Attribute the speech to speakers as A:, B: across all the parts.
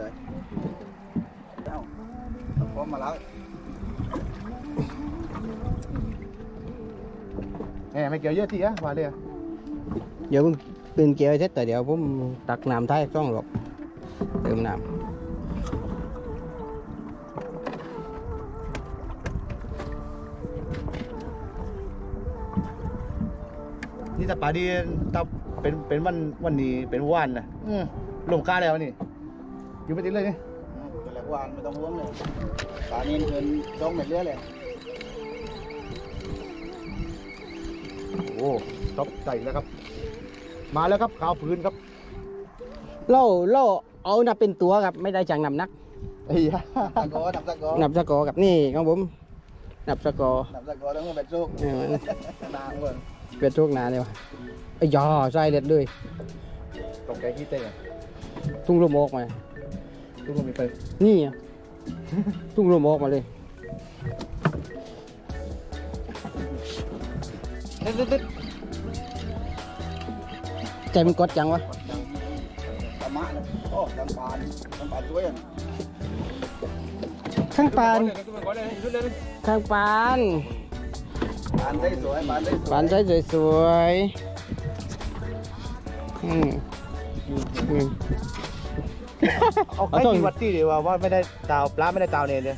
A: เลยเอ้าพร้อมมาแล้ว
B: แหมไม่เกี่ยวเยอะทีอะว่าเลยอะ
C: เดี๋ยวผมตื่นเกียวเสร็จแต่เดี๋ยวผมตักน้ำไทยช่องหรอกเติมน้
B: นี่แต่ป่าดีถ้าเป็นเป็นวันวันนี้เป็นวันนะอืมลงกล้าแล้วนี่ อยู่ไม่ติดเลยนี่
A: เป็นแหลกวานไม่ต้องห่วงเลยปลาเนียนเกินจ้องเม็ดเลือดเลย
B: โอ้ท็อปใจแล้วครับ มาแล้วครับขาวพื้นครับำ
C: เล่าเล่าเอานับเป็นตัวครับ ไม่ได้จังนำหนัก
B: ไอ้ยา
A: ตะโกนนับตะโกน
C: นับสกอร์กับนี่ของผมนับสกอร์
A: นับตะโกนแล้วก็เป็นจุก
C: เออนา
A: งเว้ย
C: เป็นทุกนาเลยวะไอ้ยาใส่เด็ดเลย
B: ตกใจขี้เต้อะ
C: ทุ่งลมออกมา
B: ทุกคนมีไป
C: นี่อะทุ่งลมออกมาเลย
B: เด็ดเด็ดเด็ด
C: ใจมันกดจังวะ
A: ตะมะนะโอ้ตังปานตังปานช่วยอะ
C: ข้างปานข้างปาน
A: ปานได้สวยปานได้สวย
C: ปานใส่สวยๆอืมอืม
B: เอา
C: เอา
B: ใกล้
C: ต้อง
B: ที่วัดที่ดีว่าว่าไม่ได้ตาวปลาไม่ได้ตาวเนี่ยเลย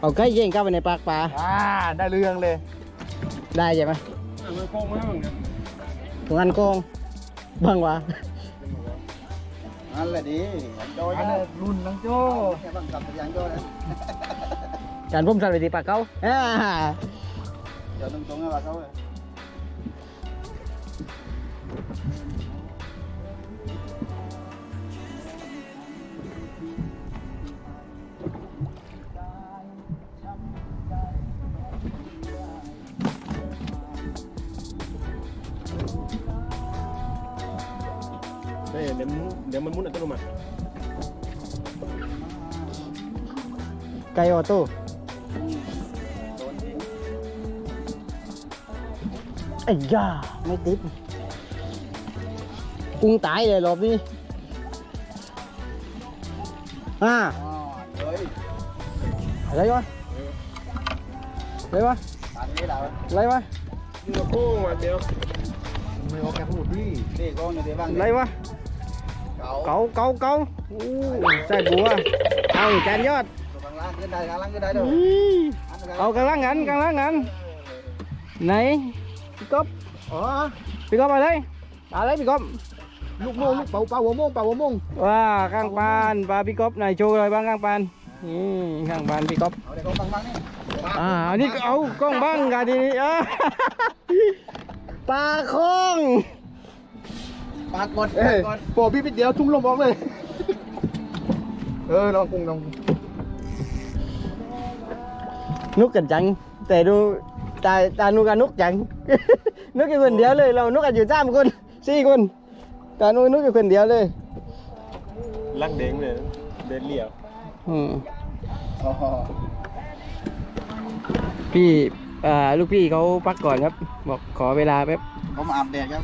C: เอาใกล้เย่งเข้าไปในปากปลา
B: อ่าได้เรื่องเลย
C: ได้ใช่ไหมตรงนั้นโกงบางวะ
A: นั่นแหละดีโจ้ย
B: อัน
A: นะ
B: นี้รุ่นนังโจ้
A: เนี่ยบางคำยังโจ้นะ
C: การพุ่มสัตว์ไปที่ปากเขาอ่า
A: เดี๋ยวตรงๆนะว่าเขาเลย
D: เดี๋ยวเดี๋ยวมันเดี๋ยวมันมุนอัตโนมัติ
C: ไก่ออโต้
A: โด
C: เลยรอบนี้อ่า
A: อ๋อเฮ้ย
C: อะไรวะอะไรวะ
A: ปานนี้เรา
C: อะไรวะ
D: มึงมาโค้งมาเดียว
B: ไม่เอาแกพูดดิ
A: ดีโก้อยู่ที่บ้าน
C: อะไรวะ
A: เก่า
C: เกาเกาเกาอู้ใส่บัวเอาจานยอด
A: ข้างล่างขึ้นได้ข้างล่างขึ้นได้ด้วย
C: อี้เอากำลังงันกำลังงันไหนพี่ก๊อฟ
B: อ๋อ
C: พี่ก๊อฟมาเลยมาเลยพี่ก๊อฟ
B: ลูกโม่งลูกเป่าเป่าหัวโม่งเป่าหัวโม่ง
C: ว้าข้างปานปลาพี่ก๊อฟไหนโชว์อะไรบ้างข้างปานนี่ข้างปานพี่ก๊อฟ
A: เอาเดี๋ยวเขาบังๆนี่
C: อ่าอันนี้ก็เอากล้องบ้างกันทีนี้อ่าปลาคง
A: ปากกด
B: เอ้ย
A: ปากกด
B: โปรพี่ปิดเดียวทุ่งลมออกเลย เออลองกุ้งลอง
C: นุกกันจัง แต่ดูตาตานุกันนุกจัง นุกอยู่คนเดียวเลย เรานุกกันอยู่สามคนสี่คนตานุนุกอยู่คนเดียวเลย
D: ลักเด้งเลยเดินเหลี่ยว
C: อืม
A: อ๋อ
C: พี่อ่าลูกพี่เขาพักก่อนครับ บอกขอเวลาแป๊บ
A: ผมอาบแดดครับ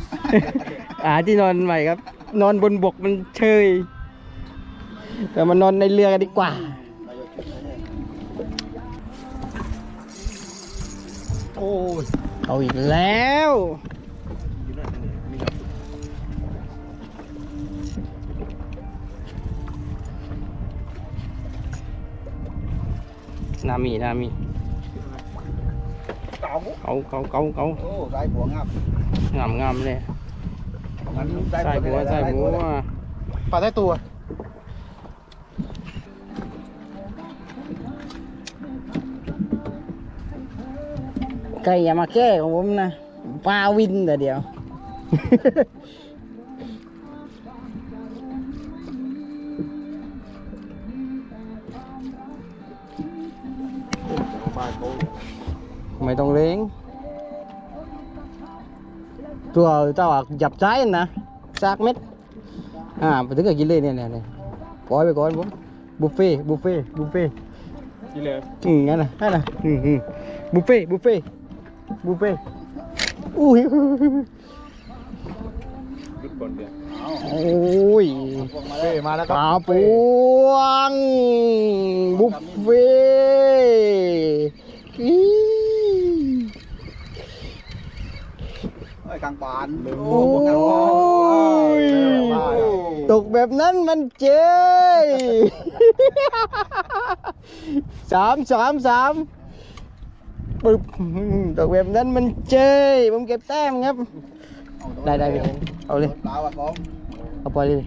C: อ่าที่นอนใหม่ครับ นอนบนบกมันเชย แต่มันนอนในเรือกันดีกว่า
B: โอ้ย
C: เอาอีกแล้ว
D: อยู่นั่นนี่นี่ครับ
C: นามีนามี
A: เก่า
C: เขาเขาเขาเขา
A: โอ้ได้ผัวงับ
C: งามงามเลย
A: มัน
C: ใส่บัวใส่บัว
B: ปลาได้ตัว
C: ไก่อย่ามาแก้ของผมนะปลาวินแต่เดียว
D: บ้านเขา
C: ไม่ต้องเล้ง ตัวเจ้าอะจับใจนะซากเม็ดอ่าไปถึงกับกินเลยเนี่ยเนี่ยเนี่ยปล่อยไปก่อนผมบุฟเฟ่ต์บุฟเฟ่ต์บุฟเฟ่ต์
D: ที่เลย
C: อืมงั้นนะนั่นนะอืมอืมบุฟเฟ่ต์บุฟเฟ่ต์บุฟเฟ่ต์อุ้ย
D: ยุดก่อนเดียว
A: เอา
C: โอ้ย
A: พวกมา
B: เฟ่มาแล้วค
C: ป
B: รับ
C: ลาปวงบุฟเฟ่อี
A: ไอ้กลางปาน
C: โอ้ยตกแบบนั้นมันเจ๊ยสามสามสามปึ๊บตกแบบนั้นมันเจ๊ยผมเก็บแต้มครับ ได้ได้พี่เอาเลยเอาไปเลย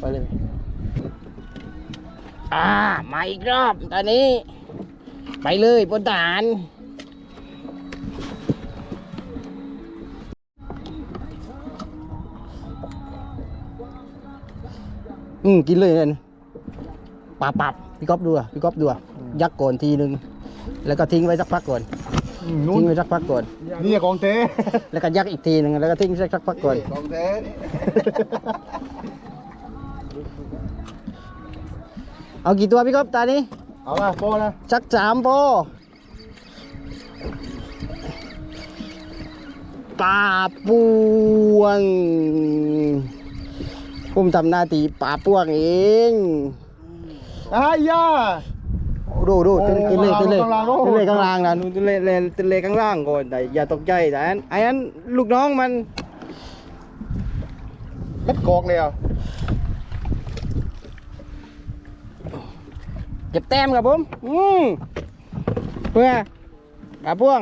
C: ไปเลยอ่ามาอีกรอบตอนนี้ ไปเลยพลทหาร อืมกินเลยเนี่ยปับปับพี่ก๊อฟดูอะพี่ก๊อฟดูอะยักก่อนทีนึง แล้วก็ทิ้งไว้สักพักก่อน
B: นู้น
C: ทิ้งไว้สักพักก่อน
B: นี่ของเต้
C: แล้วก็ยักอีกทีนึงแล้วก็ทิ้งสักพักก่อน
A: ของแท้นี่
C: เอากี่ตัวพี่ก๊อฟตอนนี้
B: เอาละโปนะ
C: สักสามโปปลาปวง ผมทำหน้าที่ปลาปวงเอง
B: อ้ายย่า
C: ดูดูขึ้นขึ้นเลยขึ้นเลย
B: ข้างล่างโอ้
C: ขึ้นเลยข้างล่างนะนู่นขึ้นเลยเลยขึ้นเลยข้างล่างก่อนแต่อย่าตกใจแต่อันไอ้นั้นลูกน้องมัน
B: เม็ดกอกเลยอะ
C: เก็บแต้มครับผมอืมเพื่อปลาพวง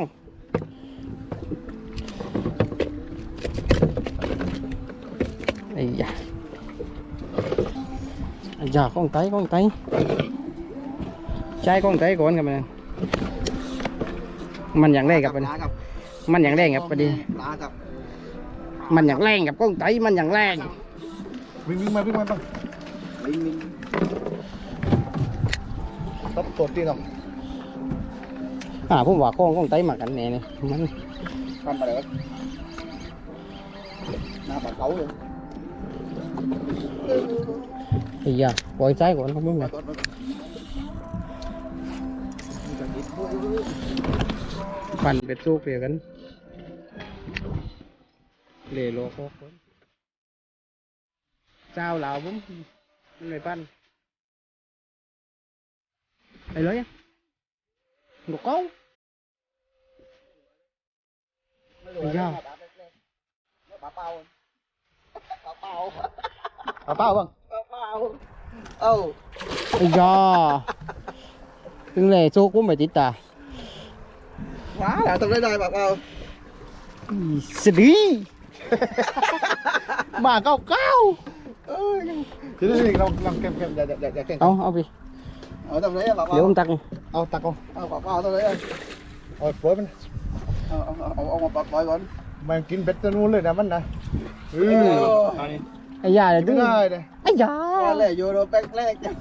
C: ไอ้ยาไอ้ยาก้องไตก้องไตใช้ก้องไตก่อนครับมันมันอย่างแรกครับมัน
A: ปลากับ
C: มันอย่างแรกครับพอดี
A: ปลากับ
C: มันอย่างแรงกับก้องไตมันอย่างแรง
B: วิ่งวิ่งมาวิ่งมาต้อง
A: ลิงลิง
B: ตับสดดีเนาะ
C: อ่าผมว่าก้องก้องไตมากันแน่เนี่ยมัน
A: ทำมาเลยวะหน้าปลาเขาเลย
C: ไอ้ยาปล่อยใจก่อนครับมึง
A: ปลา
C: นะ
A: ตัวมันมีกระดิ่งด้วย
C: ปั่นเป็ดสู้เปลี่ยกันเลโลโคคนเจ้าเหล่าผมไม่ปั้นไอ้เลยอะงกเก้าไอ้ยา
A: ปลาเปล่าปลาเปล่า
B: เอาเป้าบ้าง
A: ปลาเปล่าเอ้า
C: ไอ้ยาถึงเลยโชคผมไปติดตา
A: ว้าแล้วทำได้ได้ปลาเปล่า
C: อีสดี
B: มาเก้าเก้า
A: เอ้ย
B: เดี๋ยวนี่เราลองเก็บเก็บอย่าอย่าอย่าอย่าเก่ง
C: เอาเอาไป
A: เอาทำได้ปลาเปล่า
C: เดี๋ ยวผมตัก
B: เอาตักเอา
A: เอาปลาเปล่าทำได้
B: เอาปล่อยมัน
A: เอาเอาเอาเอามาปลาปล่อยก่อน
B: มันกินเบ็ดตัวนู้นเลยนะมันนะเอ
A: เอ
B: อ
A: อ
C: ไอ้ยาเลย
B: ไม่
C: ดึง
B: ได้เลย
C: ไอ้ยา
A: ว่าแหละโยโรแป๊กแรกจ้ะ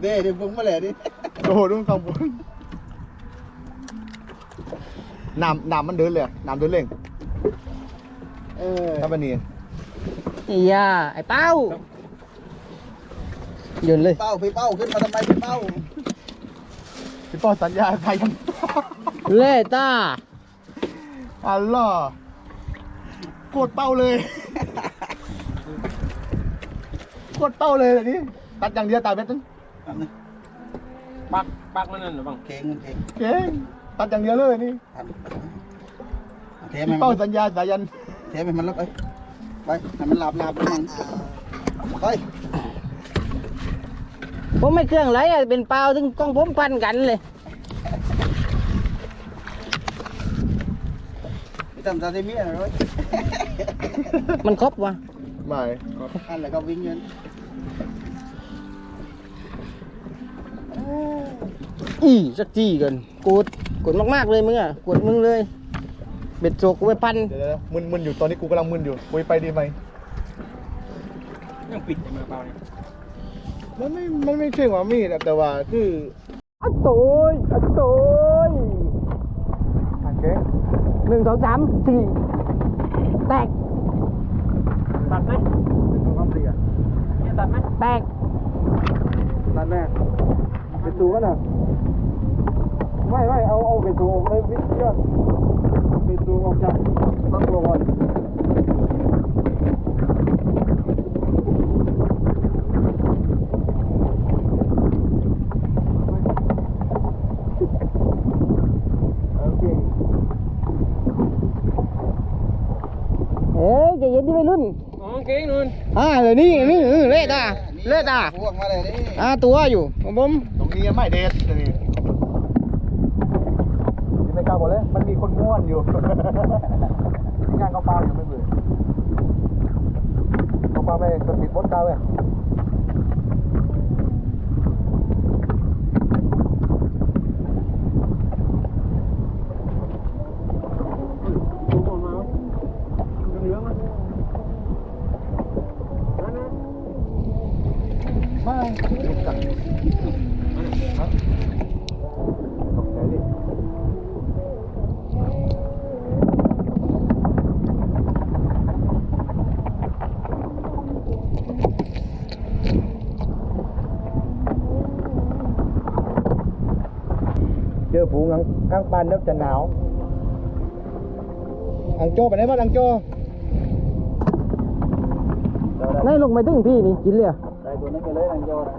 A: เด้เดี๋ยวพุ่งมาแหละดิ
B: โอ้โหดูข้างบนน้ำน้ำมันเดินเลยอะน้ำเดินเร่ง
A: เออ
B: ถ้ามันนี่
C: ไอ้ยาไอ้เป้าโยนเลย
A: เป้าพี่เป้าขึ้นมาทำไมพี่เป้า
B: พี่ป้อสัญญาใครยัง
C: เล่ต้า
B: อัลล่อฮ์กดเป้าเลย กดเป้าเลยแบบนี้ตัดอย่างเดียวตายเบ็ดนึง
D: ปักปักมันนั่นหรือเปล่า
A: เก่งเก่ง
B: เก่งตัดอย่างเดียวเลยนี่
A: เทมให้
B: พี่
A: มั
B: เป้านสัญญาสายัน
A: เทมให้มันแล้วไปไปให้มันหลับหลับมันไป
C: ผมไม่เครื่องไรอะเป็นเปล่าถึงกล้องผมพันกันเลย
A: ไปทำซาซิมิอะไรไว้
C: มันครบวะ
B: ไม่
A: อันแล้วก็วิ่งเงิน
C: อีสักทีกันกดกดมากๆเลยมึงอะกดมึงเลย เบ็ดโจกกูไปพัน
B: เดี๋ยวๆมึนมึนอยู่ตอนนี้กูกำลังมึนอยู่คุยไปดีไหม
D: ยังปิดยังมาเปล่าเนี่ย
B: มันไม่มันไม่เชิงว่ามีดอะแต่ว่าคือ
C: อัดโตยอัดโตย
B: อะเก่ง
C: หนึ่งสองสามสี่แตก
D: ตัดไหม
B: ต้องทำดีอะ
D: เนี่ยตัดไหม
C: แตก
B: นั่นแน่ ไปสูงนนะไม่ไม่เอาเอาไปสูงเลยพี่ยอดไปสูงออกจากตั้งตัวก่อนเอ้
D: ยใจเย็นดิไปรุ่นโอเคนุ่น
C: อ่าเดี๋ยวนี้นี่เออเละตาเละตา
A: เลยนี่
C: อ่าตัวอยู่ขอผม
B: นี้ไม่เด็ดเลยนี่ที่ไม่กล้าบอกเลย มันมีคนม้วนอยู่ งานเขาเปล่าอยู่ไม่เบื่อเขาเปล่าไปสปีดโบ๊ทเก่าเลย
D: ดูออกมาเหลืองมันนั่นนะ
B: ไม่ลูกกันฮะตกใจดิ เจ อฝูงข้างปันแล้วจะหนาว อังโจไปไหนบ้างอังโจ
C: นี่ลงไปถึงพี่นี่กินเลยอะ
A: ใส่ตัวนั้นไปเลยนางโยนะ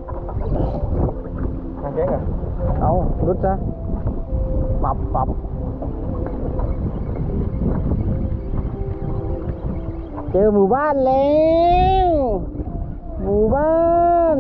B: ทางแก๊งอะ
C: เอารุดซะปรับปรับเจอหมู่บ้านแล้ว หมู่บ้าน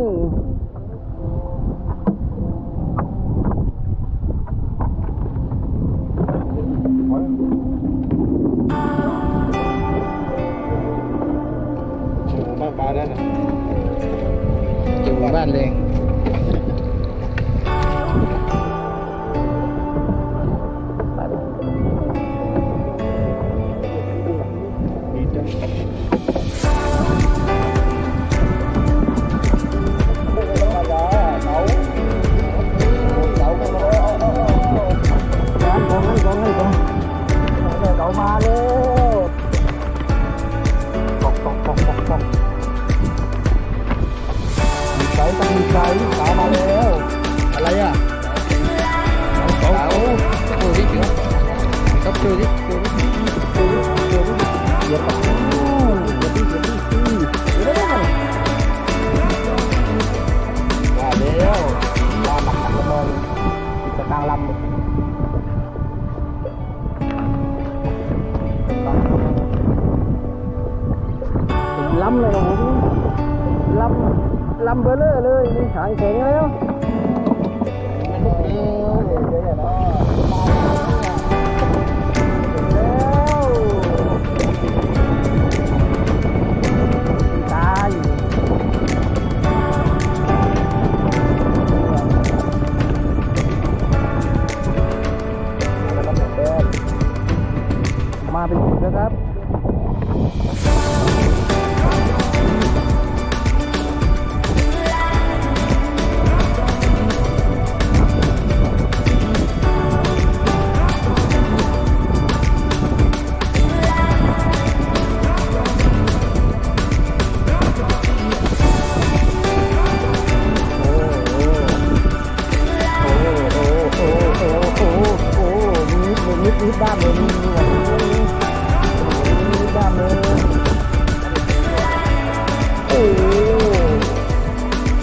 C: ลำเลยนะผมล้ำลำเบลเลอร์เลยนี่ขายแข็งแล้วมาเป็นสิบแล้วครับ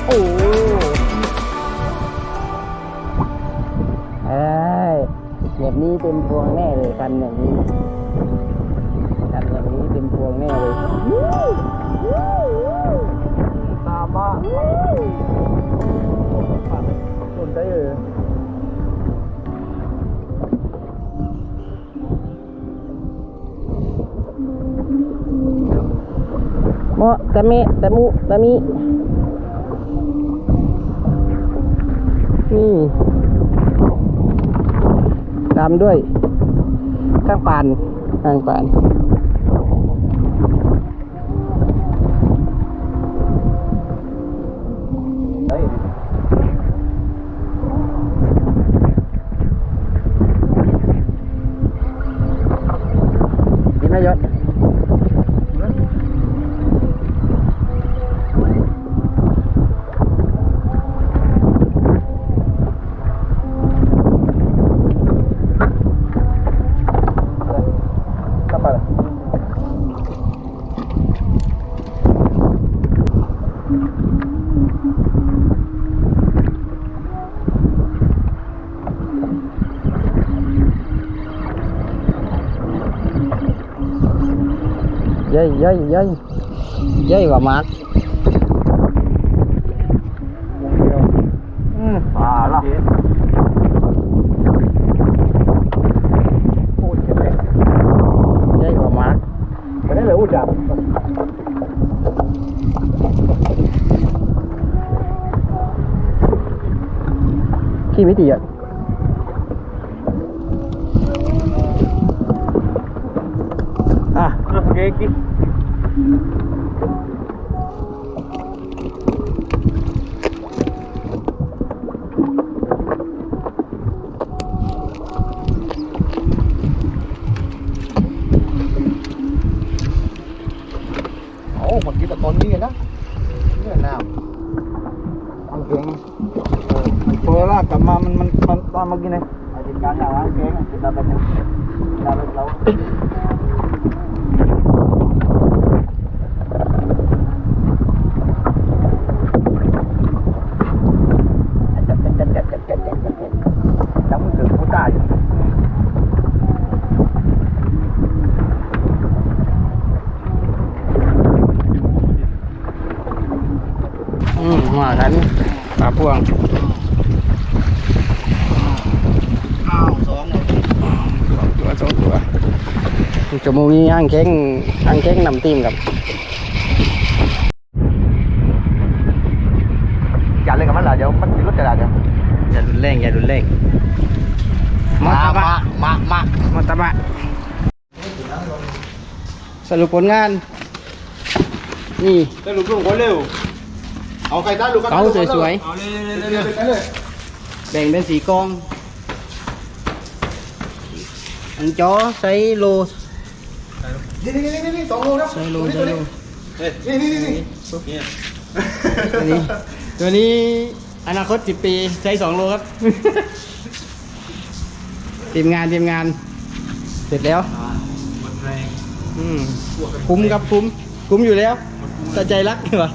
C: โอ้โหเอ้ยแบบนี้เต็มพวงแน่เลยกันอย่างนี้กันอย่างนี้เต็มพวงแน่เลย
B: ตามมาสนใจเออ
C: โมะตะเมะตะมุตะมิ นี่ตามด้วยข้างปานข้างปาน
B: ได้
C: กินไม่ยศ ย่อยย่อยย่อยย่อยกว่ามาก
B: อืมปล
C: หม
B: ดกินแต่ตอนนี้นะเนี่ยน้ำเอาเก่งพอลากกลับมามันมันมันตามมากินเลย
A: เอาจริงจังอย่างนั้นเก่งจะทำเป็นเราเรา
B: จับมือถือผู้ตาย
C: อืมมากันปลาพวง
A: อ้าวสองเลย
C: ตัวสองตัวจมูกนี้อ่างแข้งอ่างแข้งนำทีมกับ
B: อย่าเล่นกับมันหล่ะเดี๋ยวมันมีรถกระดาษเดี๋ยว
C: อย่ารุนแรงอย่ารุนแรงมาตะบะ
B: มามา
C: มาตะบะสรุปผลงานนี่
B: ได้ลูกลูกคนเร็ว เอาใครได้ลูก
C: เกาสวย
B: เอาเลยเลยเลยเลยเลย
C: ๆ แบ่งเป็นสีกอง อันจอไซโล
B: นี่นี่นี่นี่สองโลแล้ว
C: ไซโลไซโล
B: นี่นี่นี่นี่
C: ตัวนี้ ตัวนี้อนาคตสิบปีใช้สองโลครับ ทีมงานทีมงาน เสร็จแล้วอืม คุ้มครับคุ้ม คุ้มอยู่แล้วแต่ใจรักดีกว่า